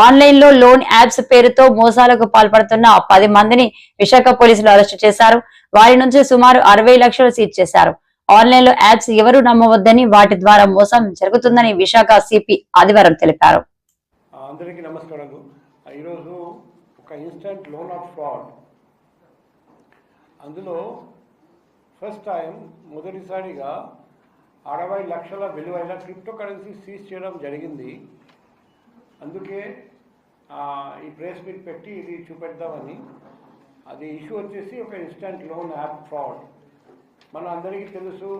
ఆన్లైన్లో loan apps పేరుతో మోసాలకు పాల్పడుతున్న పది మందిని విశాఖ పోలీసులు అరెస్టు చేశారు. వారి నుంచి సుమారు అరవై లక్షలు సీజ్ చేశారు. ఆన్లైన్లో యాప్స్ ఎవరు నమ్మవద్దని వాటి ద్వారా మోసం జరుగుతుందని విశాఖ సిపి ఆదివారం తెలిపారు. అందరికీ నమస్కారాలు ఈరోజు ఒక ఇన్స్టంట్ లోన్ ఆఫ్ ఫ్రాడ్. అందులో ఫస్ట్ టైం మొదటిసారిగా అరవై లక్షల విలువైన క్రిప్టో కరెన్సీ సీజ్ చేయడం జరిగింది. అందుకే ఈ ప్రెస్ మీట్ పెట్టి ఇది చూపెడదామని. అది ఇష్యూ వచ్చేసి ఒక ఇన్స్టంట్ లోన్ యాప్ ఫ్రాడ్. మన అందరికీ తెలుసు.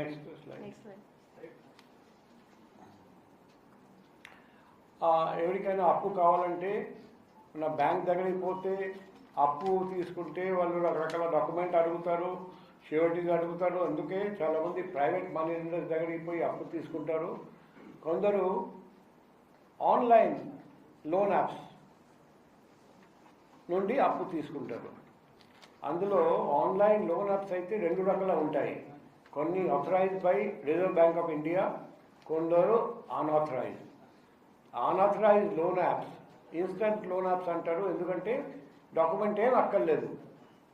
Next slide. ఎవరికైనా అప్పు కావాలంటే మన బ్యాంక్ దగ్గరికి పోతే అప్పు తీసుకుంటే వాళ్ళు రకరకాల డాక్యుమెంట్ అడుగుతారు షూరిటీస్ అడుగుతారు. అందుకే చాలామంది ప్రైవేట్ మనీ లెండర్స్ దగ్గరికి పోయి అప్పు తీసుకుంటారు. కొందరు ఆన్లైన్ లోన్ యాప్స్ నుండి అప్పు తీసుకుంటారు. అందులో ఆన్లైన్ లోన్ యాప్స్ అయితే రెండు రకాల ఉంటాయి. కొన్ని authorized by Reserve Bank of India కొందరు unauthorized unauthorized loan apps instant loan apps అంటారు. ఎందుకంటే డాక్యుమెంట్ ఏం అక్కర్లేదు.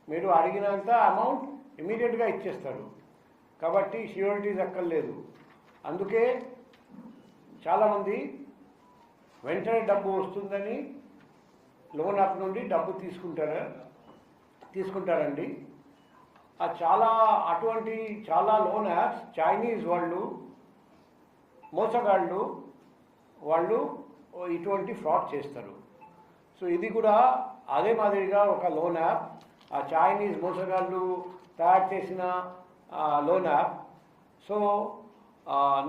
మీరు అడిగినంత అమౌంట్ ఇమీడియట్గా ఇచ్చేస్తారు. కాబట్టి ష్యూరిటీస్ అక్కర్లేదు. అందుకే చాలామంది వెంటనే డబ్బు వస్తుందని లోన్ యాప్ నుండి డబ్బు తీసుకుంటారా? తీసుకుంటారండి. ఆ చాలా అటువంటి చాలా లోన్ యాప్స్ చైనీస్ వాళ్ళు మోసగాళ్ళు వాళ్ళు ఇటువంటి ఫ్రాడ్ చేస్తారు. సో ఇది కూడా అదే మాదిరిగా ఒక లోన్ యాప్ ఆ చైనీస్ మోసగాళ్ళు తయారు చేసిన loan app. So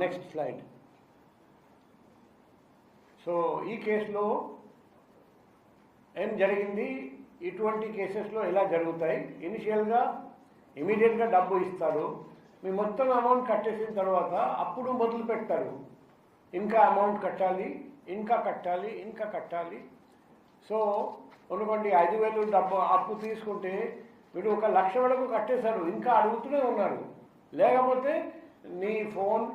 next slide. So ఈ కేసులో ఏం జరిగింది? ఇటువంటి కేసెస్లో ఎలా జరుగుతాయి? ఇనిషియల్గా ఇమీడియట్గా డబ్బు ఇస్తారు. మీ మొత్తం అమౌంట్ కట్టేసిన తర్వాత అప్పుడు మొదలు పెడతారు. ఇంకా అమౌంట్ కట్టాలి ఇంకా కట్టాలి ఇంకా కట్టాలి. సో అనుకోండి ఐదు వేలు డబ్బు అప్పు తీసుకుంటే మీరు ఒక లక్ష వరకు కట్టేశారు. ఇంకా అడుగుతూనే ఉన్నారు. లేకపోతే నీ ఫోన్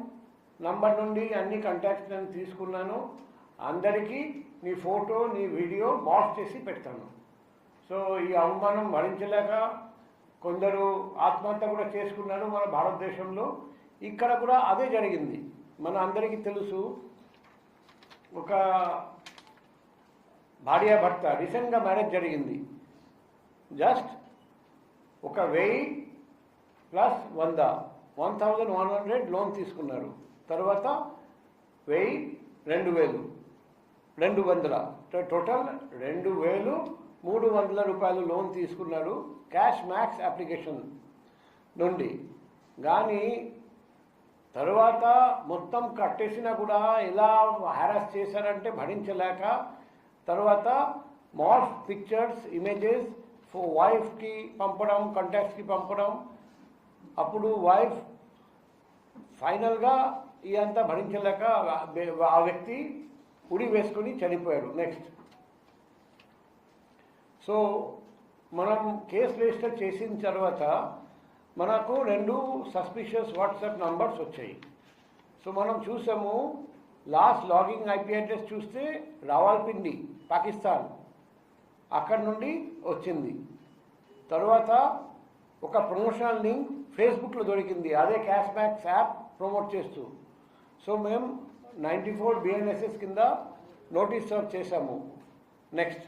నంబర్ నుండి అన్ని కంటాక్ట్స్ నేను తీసుకున్నాను. అందరికీ నీ ఫోటో నీ వీడియో బాక్స్ చేసి పెడతాను. సో ఈ అవమానం భరించలేక కొందరు ఆత్మహత్య కూడా చేసుకున్నారు మన భారతదేశంలో. ఇక్కడ కూడా అదే జరిగింది. మన అందరికీ తెలుసు ఒక భార్యాభర్త రీసెంట్గా మ్యారేజ్ జరిగింది. జస్ట్ ఒక వెయ్యి ప్లస్ వంద one thousand one hundred loan తీసుకున్నారు. తర్వాత వెయ్యి రెండు వేలు. రెండు వందల. టో- టోటల్ రెండు వేలు మూడు వందల రూపాయలు లోన్ తీసుకున్నాడు క్యాష్ మ్యాక్స్ అప్లికేషన్ నుండి. కానీ తర్వాత మొత్తం కట్టేసినా కూడా ఎలా హారాస్ చేశారంటే భరించలేక తర్వాత మార్ఫ్ పిక్చర్స్ ఇమేజెస్ వైఫ్కి పంపడం కంటాక్ట్స్కి పంపడం. అప్పుడు వైఫ్ ఫైనల్గా ఇదంతా భరించలేక ఆ వ్యక్తి ఉడి వేసుకొని చనిపోయాడు నెక్స్ట్ సో మనం కేసు రిజిస్టర్ చేసిన తర్వాత మనకు రెండు సస్పిషియస్ వాట్సాప్ నంబర్స్ వచ్చాయి. సో మనం చూసాము లాస్ట్ లాగింగ్ ఐపీ అడ్రస్ చూస్తే రావాల్పిండి పాకిస్తాన్ అక్కడ నుండి వచ్చింది. తర్వాత ఒక ప్రమోషనల్ లింక్ ఫేస్బుక్లో దొరికింది. అదే క్యాష్ బ్యాక్స్ యాప్ ప్రమోట్ చేస్తూ. సో మేము నైంటీ ఫోర్ బిఎన్ఎస్ఎస్ కింద నోటీస్ సర్వ్ చేశాము. నెక్స్ట్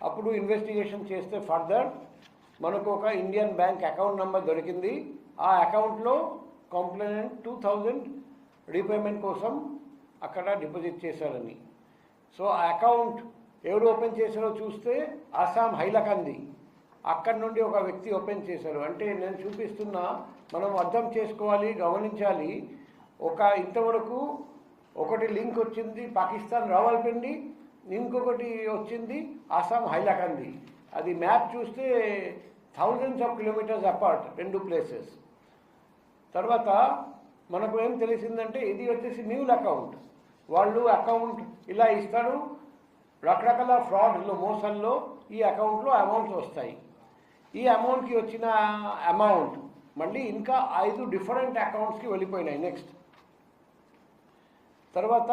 అప్పుడు ఇన్వెస్టిగేషన్ చేస్తే ఫర్దర్ మనకు ఒక ఇండియన్ బ్యాంక్ అకౌంట్ నెంబర్ దొరికింది. ఆ అకౌంట్లో కంప్లైంట్ టూ థౌజండ్ రీపేమెంట్ కోసం అక్కడ డిపాజిట్ చేశారని. సో ఆ అకౌంట్ ఎవరు ఓపెన్ చేశారో చూస్తే అస్సాం హైలకంది అక్కడ నుండి ఒక వ్యక్తి ఓపెన్ చేశారు. అంటే నేను చూపిస్తున్న మనం అర్థం చేసుకోవాలి గమనించాలి. ఒక ఇంతవరకు ఒకటి లింక్ వచ్చింది పాకిస్తాన్ రావాల్పిండి ఇంకొకటి వచ్చింది అస్సాం హైలాకంది అది మ్యాప్ చూస్తే థౌజండ్స్ ఆఫ్ కిలోమీటర్స్ అపార్ట్ రెండు ప్లేసెస్ తర్వాత మనకు ఏం తెలిసిందంటే ఇది వచ్చేసి న్యూల్ అకౌంట్. వాళ్ళు అకౌంట్ ఇలా ఇస్తారు రకరకాల ఫ్రాడ్లో మోసంలో ఈ అకౌంట్లో అమౌంట్స్ వస్తాయి. ఈ అమౌంట్కి వచ్చిన అమౌంట్ మళ్ళీ ఇంకా ఐదు డిఫరెంట్ అకౌంట్స్కి వెళ్ళిపోయినాయి. నెక్స్ట్ తర్వాత